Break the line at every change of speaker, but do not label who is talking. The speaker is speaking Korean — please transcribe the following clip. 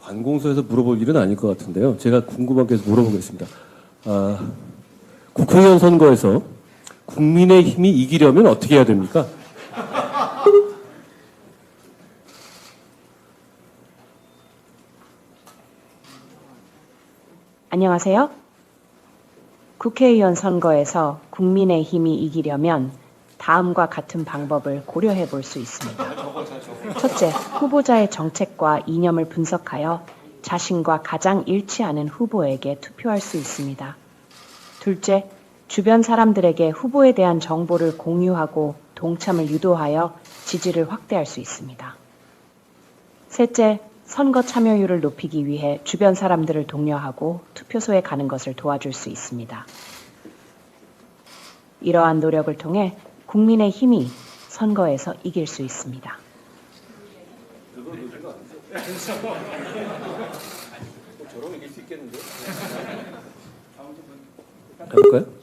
관공서에서 물어볼 일은 아닐 것 같은데요. 제가 궁금한 게 있어서 물어보겠습니다. 아, 국회의원 선거에서 국민의 힘이 이기려면 어떻게 해야 됩니까?
안녕하세요. 국회의원 선거에서 국민의 힘이 이기려면 다음과 같은 방법을 고려해 볼 수 있습니다. 첫째, 후보자의 정책과 이념을 분석하여 자신과 가장 일치하는 후보에게 투표할 수 있습니다. 둘째, 주변 사람들에게 후보에 대한 정보를 공유하고 동참을 유도하여 지지를 확대할 수 있습니다. 셋째, 선거 참여율을 높이기 위해 주변 사람들을 독려하고 투표소에 가는 것을 도와줄 수 있습니다. 이러한 노력을 통해 국민의 힘이 선거에서 이길 수 있습니다.
해볼까요?